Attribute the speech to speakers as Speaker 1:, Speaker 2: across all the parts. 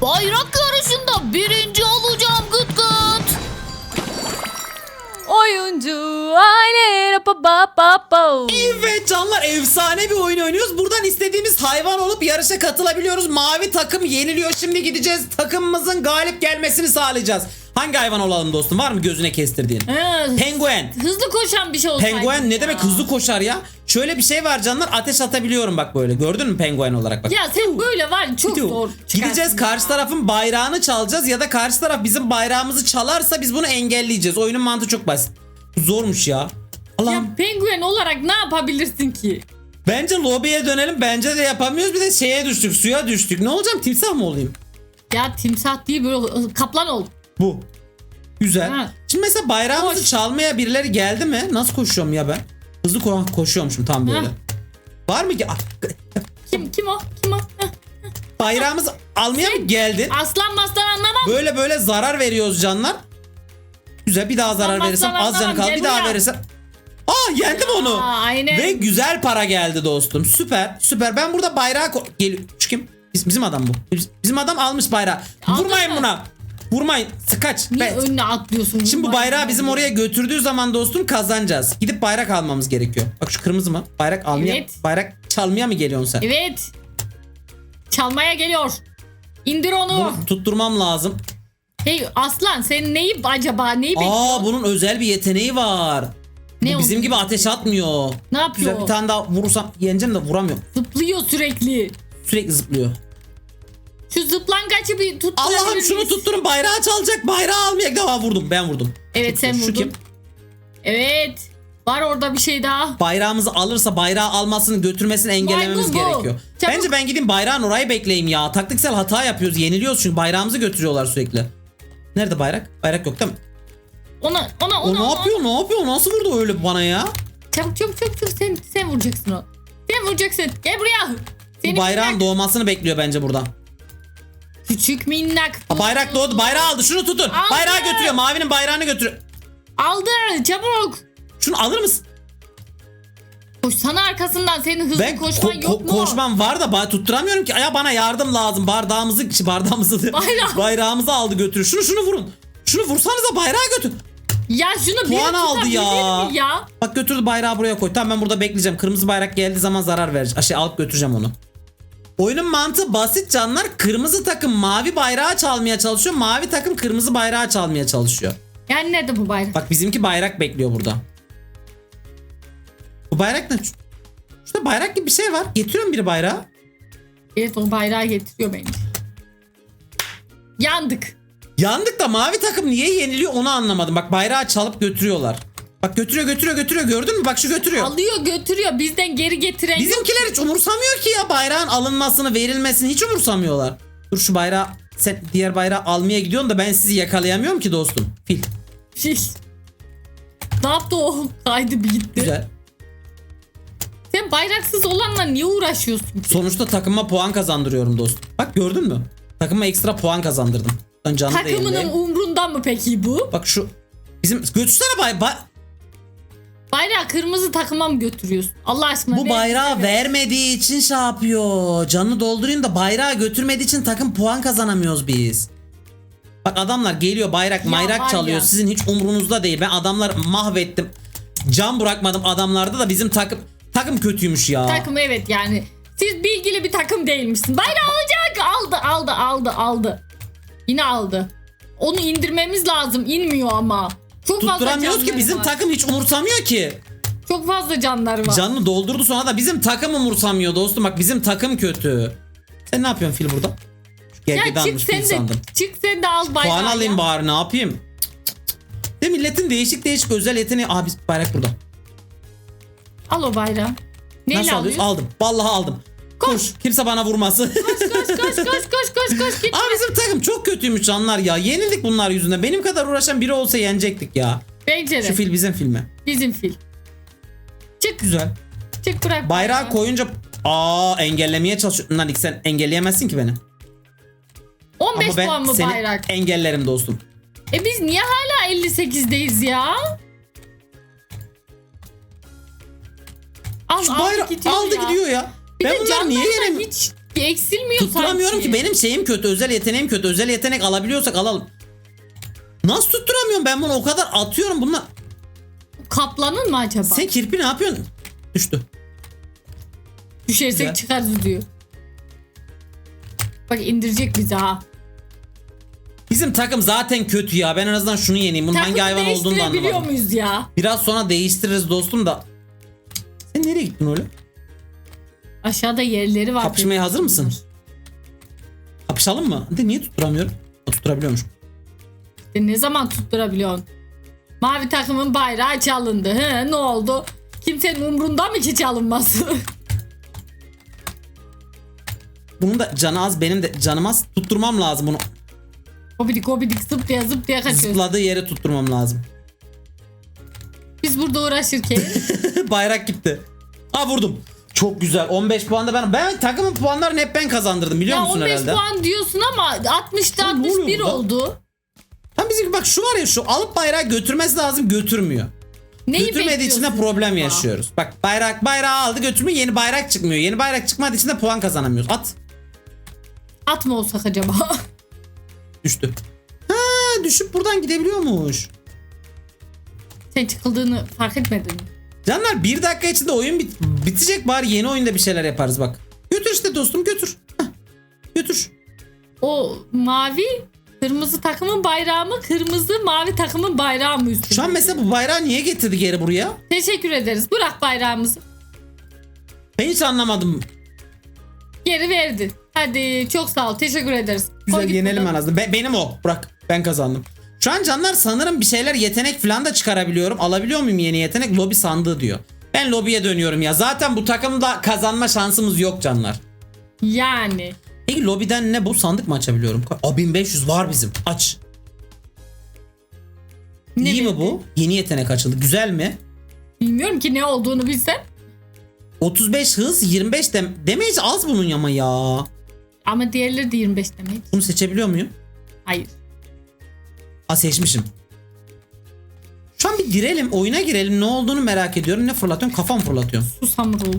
Speaker 1: Bayrak yarışında birinci olacağım gıt gıt.
Speaker 2: Oyuncu aile pa.
Speaker 3: Evet canlar efsane bir oyun oynuyoruz. Buradan istediğimiz hayvan olup yarışa katılabiliyoruz. Mavi takım yeniliyor. Şimdi gideceğiz. Takımımızın galip gelmesini sağlayacağız. Hangi hayvan olalım dostum? Var mı gözüne kestirdiğin?
Speaker 1: Ee,
Speaker 3: Penguen.
Speaker 1: hızlı koşan bir şey olsaydı.
Speaker 3: Penguen ne demek hızlı koşar ya? Şöyle bir şey var canlar. Ateş atabiliyorum bak böyle. Gördün mü penguen olarak bak.
Speaker 1: Ya sen böyle var ya, çok
Speaker 3: Gidiyor.
Speaker 1: zor.
Speaker 3: Gideceğiz
Speaker 1: çıkarsın
Speaker 3: karşı
Speaker 1: ya.
Speaker 3: tarafın bayrağını çalacağız ya da karşı taraf bizim bayrağımızı çalarsa biz bunu engelleyeceğiz. Oyunun mantığı çok basit. Zormuş ya. Allah'ım.
Speaker 1: Ya penguen olarak ne yapabilirsin ki?
Speaker 3: Bence lobiye dönelim. Bence de yapamıyoruz. Bir de şeye düştük. Suya düştük. Ne olacağım? Timsah mı olayım?
Speaker 1: Ya timsah değil böyle ıı, kaplan ol.
Speaker 3: Bu. Güzel.
Speaker 1: Ha.
Speaker 3: Şimdi mesela bayrağımızı
Speaker 1: Koş.
Speaker 3: çalmaya birileri geldi mi? Nasıl koşuyorum ya ben? Hızlı ko- koşuyormuşum tam böyle.
Speaker 1: Ha.
Speaker 3: Var mı ki? Ah,
Speaker 1: Kim kim o? Kim o?
Speaker 3: Bayrağımızı almaya mı geldin?
Speaker 1: Aslan maslan anlamam.
Speaker 3: Böyle böyle zarar veriyoruz canlar. Güzel bir daha zarar verirsem
Speaker 1: tamam,
Speaker 3: az can kaldı. Bir daha verirsem. Aa yendim onu.
Speaker 1: Aa, aynen.
Speaker 3: Ve güzel para geldi dostum. Süper. Süper. Ben burada bayrağı geliyor. Şu kim? Biz- Bizim adam bu. Biz- Bizim adam almış bayrağı.
Speaker 1: Aldın
Speaker 3: Vurmayın
Speaker 1: mı?
Speaker 3: buna. Vurmayın. Sıkaç.
Speaker 1: Niye
Speaker 3: Ben-
Speaker 1: önüne atlıyorsun?
Speaker 3: Şimdi bu bayrağı
Speaker 1: ya.
Speaker 3: bizim oraya götürdüğü zaman dostum kazanacağız. Gidip bayrak almamız gerekiyor. Bak şu kırmızı mı? Bayrak almaya,
Speaker 1: Evet.
Speaker 3: bayrak çalmaya mı geliyorsun sen?
Speaker 1: Evet. Çalmaya geliyor. İndir onu.
Speaker 3: Bunu tutturmam lazım.
Speaker 1: Hey aslan sen neyi acaba neyi
Speaker 3: Aa
Speaker 1: bekliyorsun?
Speaker 3: bunun özel bir yeteneği var.
Speaker 1: Ne
Speaker 3: Bu bizim
Speaker 1: onun?
Speaker 3: gibi ateş atmıyor.
Speaker 1: Ne yapıyor?
Speaker 3: Güzel bir tane daha vurursam yeneceğim de vuramıyorum.
Speaker 1: Zıplıyor sürekli.
Speaker 3: Sürekli zıplıyor.
Speaker 1: Şu zıplangaçı bir tut.
Speaker 3: Allah'ım şunu tutturun bayrağı çalacak. Bayrağı almaya daha vurdum. Ben vurdum.
Speaker 1: Evet sen
Speaker 3: Şu
Speaker 1: vurdun.
Speaker 3: kim?
Speaker 1: Evet. Var orada bir şey daha.
Speaker 3: Bayrağımızı alırsa bayrağı almasını götürmesini engellememiz
Speaker 1: Maymun bu.
Speaker 3: gerekiyor.
Speaker 1: Çabuk.
Speaker 3: Bence ben gideyim bayrağın orayı bekleyeyim ya. Taktiksel hata yapıyoruz. Yeniliyoruz çünkü bayrağımızı götürüyorlar sürekli. Nerede bayrak? Bayrak yok değil mi?
Speaker 1: Ona ona
Speaker 3: O
Speaker 1: ona.
Speaker 3: ne
Speaker 1: ona.
Speaker 3: yapıyor? Ne yapıyor? Nasıl vurdu öyle bana ya?
Speaker 1: Çabuk çabuk çabuk çabuk sen sen vuracaksın o. Sen vuracaksın. Gel buraya.
Speaker 3: Bu
Speaker 1: Seni
Speaker 3: bayrağın
Speaker 1: minnak,
Speaker 3: doğmasını bekliyor bence burada.
Speaker 1: küçük minnak.
Speaker 3: Ha, bayrak doğdu. Bayrağı aldı. Şunu tutun.
Speaker 1: Aldı.
Speaker 3: Bayrağı götürüyor. Mavinin bayrağını götürüyor.
Speaker 1: Aldı çabuk.
Speaker 3: Şunu alır mısın?
Speaker 1: Koşsana arkasından senin hızlı
Speaker 3: Ben
Speaker 1: koşman
Speaker 3: ko-
Speaker 1: yok mu?
Speaker 3: koşmam var da ba- tutturamıyorum ki. Ya bana yardım lazım. Bardağımızı bardağımızı
Speaker 1: Bayrağı.
Speaker 3: bayrağımızı aldı götürüyor. Şunu şunu vurun. Şunu vursanıza bayrağı götür.
Speaker 1: Ya şunu bir
Speaker 3: Puan aldı ya.
Speaker 1: ya?
Speaker 3: Bak götürdü bayrağı buraya koy. Tamam ben burada bekleyeceğim. Kırmızı bayrak geldiği zaman zarar vereceğim. Şey alıp götüreceğim onu. Oyunun mantığı basit canlar. Kırmızı takım mavi bayrağı çalmaya çalışıyor. Mavi takım kırmızı bayrağı çalmaya çalışıyor.
Speaker 1: Yani nerede bu bayrak?
Speaker 3: Bak bizimki bayrak bekliyor burada. Bu bayrak ne? Şurada bayrak gibi bir şey var. Getiriyorum bir bayrağı.
Speaker 1: Evet o bayrağı getiriyor bence. Yandık.
Speaker 3: Yandık da mavi takım niye yeniliyor onu anlamadım. Bak bayrağı çalıp götürüyorlar. Bak götürüyor götürüyor götürüyor gördün mü? Bak şu götürüyor.
Speaker 1: Alıyor götürüyor bizden geri getiren.
Speaker 3: Bizimkiler hiç umursamıyor ki ya bayrağın alınmasını verilmesini hiç umursamıyorlar. Dur şu bayrağı sen diğer bayrağı almaya gidiyorsun da ben sizi yakalayamıyorum ki dostum. Fil.
Speaker 1: Şiş. Ne yaptı o? Kaydı bir gitti.
Speaker 3: Güzel.
Speaker 1: Sen bayraksız olanla niye uğraşıyorsun ki?
Speaker 3: Sonuçta takıma puan kazandırıyorum dostum. Bak gördün mü? Takıma ekstra puan kazandırdım. Ön canlı
Speaker 1: Takımının
Speaker 3: değilim.
Speaker 1: umrunda mı peki bu?
Speaker 3: Bak şu bizim götürsene bay, bay-
Speaker 1: Bayrağı kırmızı takıma mı götürüyorsun? Allah aşkına.
Speaker 3: bu bayrağı
Speaker 1: ver.
Speaker 3: vermediği için şey yapıyor. Canını doldurayım da bayrağı götürmediği için takım puan kazanamıyoruz biz. Bak adamlar geliyor bayrak
Speaker 1: Ya
Speaker 3: mayrak
Speaker 1: var
Speaker 3: çalıyor.
Speaker 1: ya.
Speaker 3: Sizin hiç umrunuzda değil. Ben adamlar mahvettim. Can bırakmadım adamlarda da bizim takım takım kötüymüş ya.
Speaker 1: Takım evet yani. Siz bilgili bir takım değilmişsin. Bayrağı alacak. Aldı aldı aldı aldı. Yine aldı. Onu indirmemiz lazım. İnmiyor ama. Çok fazla
Speaker 3: Tutturamıyoruz ki
Speaker 1: canları
Speaker 3: bizim
Speaker 1: var.
Speaker 3: takım hiç umursamıyor ki.
Speaker 1: Çok fazla canları var.
Speaker 3: Canını doldurdu sonra da bizim takım umursamıyor dostum. Bak bizim takım kötü. Sen ne yapıyorsun fil burada? Şu
Speaker 1: ya
Speaker 3: gergeden
Speaker 1: çık
Speaker 3: almış
Speaker 1: sen
Speaker 3: fil
Speaker 1: de
Speaker 3: sandım.
Speaker 1: çık sen de al bayrağı.
Speaker 3: Puan alayım
Speaker 1: ya.
Speaker 3: bari ne yapayım? Cık, cık, cık. De milletin değişik değişik özel yeteneği. Aa biz bayrak burada.
Speaker 1: Al o bayrağı. Neyle
Speaker 3: Nasıl alıyoruz?
Speaker 1: alıyorsun?
Speaker 3: Aldım. Vallahi aldım.
Speaker 1: Koş.
Speaker 3: Kimse bana vurmasın.
Speaker 1: Koş koş koş koş koş koş git.
Speaker 3: Aa bizim takım çok kötüymüş canlar ya. Yenildik bunlar yüzünden. Benim kadar uğraşan biri olsa yenecektik ya.
Speaker 1: Bence de.
Speaker 3: Şu fil bizim filmi.
Speaker 1: Bizim fil. Çık
Speaker 3: Güzel.
Speaker 1: çık bırak.
Speaker 3: Bayrağı koyunca Aa engellemeye çalışıyorsun. Lan sen engelleyemezsin ki beni.
Speaker 1: 15
Speaker 3: Ama ben
Speaker 1: puan mı
Speaker 3: seni
Speaker 1: bayrak?
Speaker 3: engellerim dostum.
Speaker 1: E biz niye hala 58'deyiz ya? Al,
Speaker 3: Şu
Speaker 1: aldı
Speaker 3: bayrağı
Speaker 1: gidiyor
Speaker 3: aldı
Speaker 1: ya.
Speaker 3: gidiyor ya.
Speaker 1: Bir
Speaker 3: ben bunları niye yenemiyorum?
Speaker 1: hiç Bir eksilmiyor
Speaker 3: Tutturamıyorum
Speaker 1: sanki.
Speaker 3: ki benim şeyim kötü. Özel yeteneğim kötü. Özel yetenek alabiliyorsak alalım. Nasıl tutturamıyorum ben bunu o kadar atıyorum bunlar.
Speaker 1: Kaplanın mı acaba?
Speaker 3: Sen kirpi ne yapıyorsun? Düştü.
Speaker 1: Düşersek
Speaker 3: Güzel.
Speaker 1: çıkarız diyor. Bak indirecek bizi ha.
Speaker 3: Bizim takım zaten kötü ya. Ben en azından şunu yeneyim. Bunun hangi hayvan olduğunu da
Speaker 1: değiştirebiliyor
Speaker 3: anlamadım.
Speaker 1: muyuz ya?
Speaker 3: Biraz sonra değiştiririz dostum da. Sen nereye gittin öyle?
Speaker 1: Aşağıda yerleri var.
Speaker 3: Kapışmaya hazır mısın? Kapışalım mı? De niye tutturamıyorum? Tutturabiliyormuş.
Speaker 1: İşte ne zaman tutturabiliyorsun? Mavi takımın bayrağı çalındı. He, ne oldu? Kimsenin umrunda mı ki çalınması?
Speaker 3: Bunun da canı az benim de canım az. Tutturmam lazım bunu.
Speaker 1: Kobidik kobidik zıplaya zıplaya kaçıyoruz.
Speaker 3: Zıpladığı yere tutturmam lazım.
Speaker 1: Biz burada uğraşırken
Speaker 3: Bayrak gitti. Ha vurdum. Çok güzel. 15 puan da ben. Ben takımın puanlarını hep ben kazandırdım biliyor
Speaker 1: ya
Speaker 3: musun
Speaker 1: 15
Speaker 3: herhalde?
Speaker 1: puan diyorsun ama 60'ta
Speaker 3: Oğlum ne oluyor
Speaker 1: 61
Speaker 3: burada?
Speaker 1: oldu.
Speaker 3: Tam bizim bak şu var ya şu alıp bayrağı götürmesi lazım götürmüyor.
Speaker 1: Neyi
Speaker 3: Götürmediği için de problem
Speaker 1: acaba?
Speaker 3: yaşıyoruz. Bak bayrak bayrağı aldı götürmüyor yeni bayrak çıkmıyor. Yeni bayrak çıkmadığı için de puan kazanamıyoruz. At.
Speaker 1: At mı olsak acaba?
Speaker 3: Düştü. Ha düşüp buradan gidebiliyormuş.
Speaker 1: Sen çıkıldığını fark etmedin mi?
Speaker 3: Canlar bir dakika içinde oyun bit- bitecek bari yeni oyunda bir şeyler yaparız bak. Götür işte dostum götür. Hah, Götür.
Speaker 1: O mavi kırmızı takımın bayrağı mı? Kırmızı mavi takımın bayrağı mı üstünde?
Speaker 3: Şu an mesela bu bayrağı niye getirdi geri buraya?
Speaker 1: Teşekkür ederiz. Bırak bayrağımızı.
Speaker 3: Ben hiç anlamadım.
Speaker 1: Geri verdi. Hadi çok sağ ol. Teşekkür ederiz. Koy
Speaker 3: Güzel
Speaker 1: git
Speaker 3: yenelim en azından. Be- benim o. Bırak. Ben kazandım. Şu an canlar sanırım bir şeyler yetenek falan da çıkarabiliyorum. Alabiliyor muyum yeni yetenek? Lobi sandığı diyor. Ben lobiye dönüyorum ya. Zaten bu takımda kazanma şansımız yok canlar.
Speaker 1: Yani.
Speaker 3: Peki lobiden ne bu sandık mı açabiliyorum? Aa 1500 var bizim. Aç.
Speaker 1: Ne
Speaker 3: İyi mi bu? Yeni yetenek açıldı. Güzel mi?
Speaker 1: Bilmiyorum ki ne olduğunu bilsem.
Speaker 3: 35 hız 25 dem damage az bunun ama ya.
Speaker 1: Ama diğerleri de 25 demek.
Speaker 3: Bunu seçebiliyor muyum?
Speaker 1: Hayır.
Speaker 3: Aa seçmişim. Şu an bir girelim oyuna girelim ne olduğunu merak ediyorum. Ne fırlatıyorum? Kafam fırlatıyorum.
Speaker 1: Susamur oldu.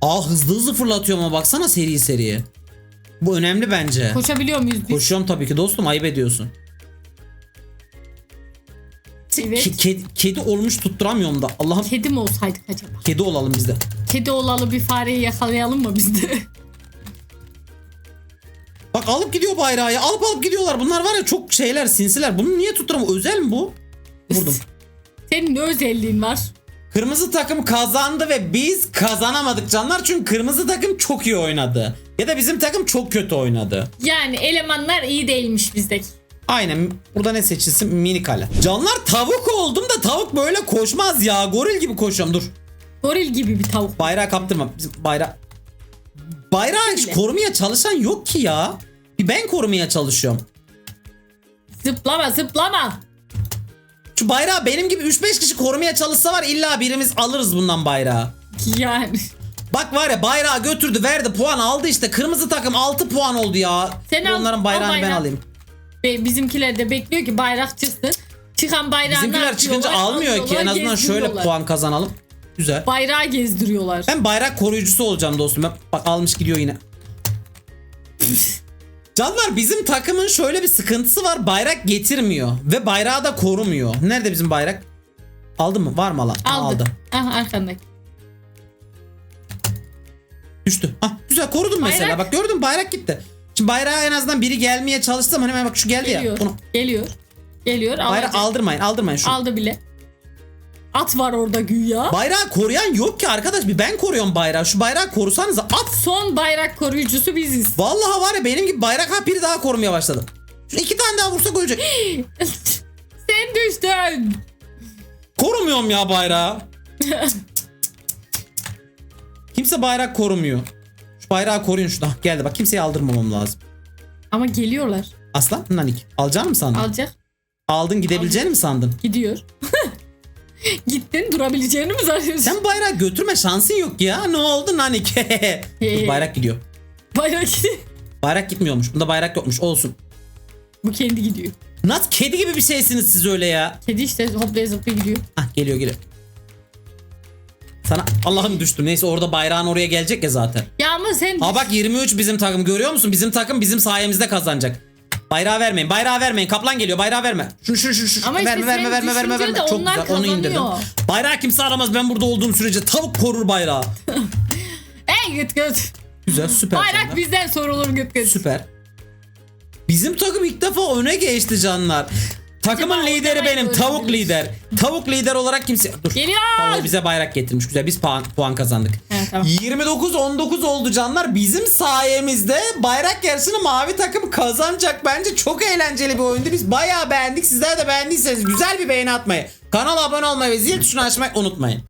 Speaker 3: Aa hızlı hızlı fırlatıyorum ama baksana seri seri. Bu önemli bence.
Speaker 1: Koşabiliyor muyuz biz?
Speaker 3: Koşuyorum tabii ki dostum ayıp ediyorsun.
Speaker 1: Evet.
Speaker 3: Ke- kedi, kedi olmuş tutturamıyorum da. Allah'ım
Speaker 1: Kedi mi olsaydık acaba?
Speaker 3: kedi olalım biz de.
Speaker 1: Kedi olalı bir fareyi yakalayalım mı biz de?
Speaker 3: Bak alıp gidiyor bayrağı ya. Alıp alıp gidiyorlar. Bunlar var ya çok şeyler sinsiler. Bunu niye tutturamam? Özel mi bu? Vurdum.
Speaker 1: Senin ne özelliğin var?
Speaker 3: Kırmızı takım kazandı ve biz kazanamadık canlar. Çünkü kırmızı takım çok iyi oynadı. Ya da bizim takım çok kötü oynadı.
Speaker 1: Yani elemanlar iyi değilmiş bizdeki.
Speaker 3: Aynen. Burada ne seçilsin? Mini kale. Canlar tavuk oldum da tavuk böyle koşmaz ya. Goril gibi koşuyorum. Dur.
Speaker 1: Goril gibi bir tavuk.
Speaker 3: Bayrağı kaptırma. Bizim bayrağı... Bayrağı korumaya çalışan yok ki ya. Ben korumaya çalışıyorum.
Speaker 1: Zıplama zıplama.
Speaker 3: Şu bayrağı benim gibi 3-5 kişi korumaya çalışsa var illa birimiz alırız bundan bayrağı.
Speaker 1: Yani.
Speaker 3: Bak var ya bayrağı götürdü verdi puan aldı işte. Kırmızı takım 6 puan oldu ya.
Speaker 1: Sen al-
Speaker 3: Onların bayrağını ben alayım.
Speaker 1: Ve bizimkiler de bekliyor ki bayrak çıksın. Çıkan bayrağını
Speaker 3: Bizimkiler çıkınca almıyor ki. En azından şöyle puan kazanalım. Güzel.
Speaker 1: Bayrağı gezdiriyorlar.
Speaker 3: Ben bayrak koruyucusu olacağım dostum. Bak almış gidiyor yine. Canlar bizim takımın şöyle bir sıkıntısı var. Bayrak getirmiyor. Ve bayrağı da korumuyor. Nerede bizim bayrak? Aldı mı? Var mı alan?
Speaker 1: Aldı.
Speaker 3: Aldı.
Speaker 1: Aha arkandaki.
Speaker 3: Düştü. Ah güzel korudum mesela.
Speaker 1: Bayrak.
Speaker 3: Bak gördün mü? bayrak gitti. Şimdi bayrağa en azından biri gelmeye çalıştı ama hemen bak şu geldi
Speaker 1: Geliyor.
Speaker 3: ya. Bunu,
Speaker 1: Geliyor. Geliyor.
Speaker 3: bayrağı
Speaker 1: alacak.
Speaker 3: aldırmayın aldırmayın şunu.
Speaker 1: Aldı bile. At var orada güya.
Speaker 3: Bayrağı koruyan yok ki arkadaş. Bir ben koruyorum bayrağı. Şu bayrağı korusanız at.
Speaker 1: Son bayrak koruyucusu biziz.
Speaker 3: Vallahi var ya benim gibi bayrak ha biri daha korumaya başladı. Şu iki tane daha vursa ölecek.
Speaker 1: Sen düştün.
Speaker 3: Korumuyorum ya bayrağı. Kimse bayrak korumuyor. Şu bayrağı koruyun şurada. Hah, Geldi bak kimseye aldırmamam lazım.
Speaker 1: Ama geliyorlar.
Speaker 3: Aslan nanik. Alacak mı sandın?
Speaker 1: Alacak.
Speaker 3: Aldın gidebileceğini mi sandın?
Speaker 1: Gidiyor. Gittin durabileceğini mi zannediyorsun?
Speaker 3: Sen bayrağı götürme şansın yok ya. Ne oldu nanik? Dur, bayrak gidiyor.
Speaker 1: Bayrak
Speaker 3: Bayrak gitmiyormuş. Bunda bayrak yokmuş. Olsun.
Speaker 1: Bu kendi gidiyor.
Speaker 3: Nasıl kedi gibi bir şeysiniz siz öyle ya.
Speaker 1: Kedi işte hoplaya zıplaya gidiyor.
Speaker 3: Hah geliyor geliyor. Sana Allah'ım düştüm. Neyse orada bayrağın oraya gelecek ya zaten.
Speaker 1: Ya Ama sen
Speaker 3: Ha bak 23 bizim takım görüyor musun? Bizim takım bizim sayemizde kazanacak. Bayrağı vermeyin. Bayrağı vermeyin. Kaplan geliyor. Bayrağı verme. Şunu şunu şunu. şunu.
Speaker 1: Ama işte
Speaker 3: verme verme
Speaker 1: sen
Speaker 3: verme verme verme.
Speaker 1: de
Speaker 3: Çok güzel. Onu indirdim.
Speaker 1: kazanıyor.
Speaker 3: Bayrağı kimse alamaz. Ben burada olduğum sürece tavuk korur bayrağı.
Speaker 1: Ey gıt gıt.
Speaker 3: Güzel süper.
Speaker 1: Bayrak
Speaker 3: canlar.
Speaker 1: bizden sorulur gıt gıt.
Speaker 3: Süper. Bizim takım ilk defa öne geçti canlar. Takımın
Speaker 1: Acaba
Speaker 3: lideri benim. Tavuk
Speaker 1: görebiliriz?
Speaker 3: lider. Tavuk lider olarak kimse... Dur.
Speaker 1: Geliyor.
Speaker 3: Vallahi bize bayrak getirmiş. Güzel biz puan, puan kazandık.
Speaker 1: Evet, tamam.
Speaker 3: 29-19 oldu canlar. Bizim sayemizde bayrak yarışını mavi takım kazanacak. Bence çok eğlenceli bir oyundu. Biz bayağı beğendik. Sizler de beğendiyseniz güzel bir beğeni atmayı, kanala abone olmayı ve zil tuşunu açmayı unutmayın.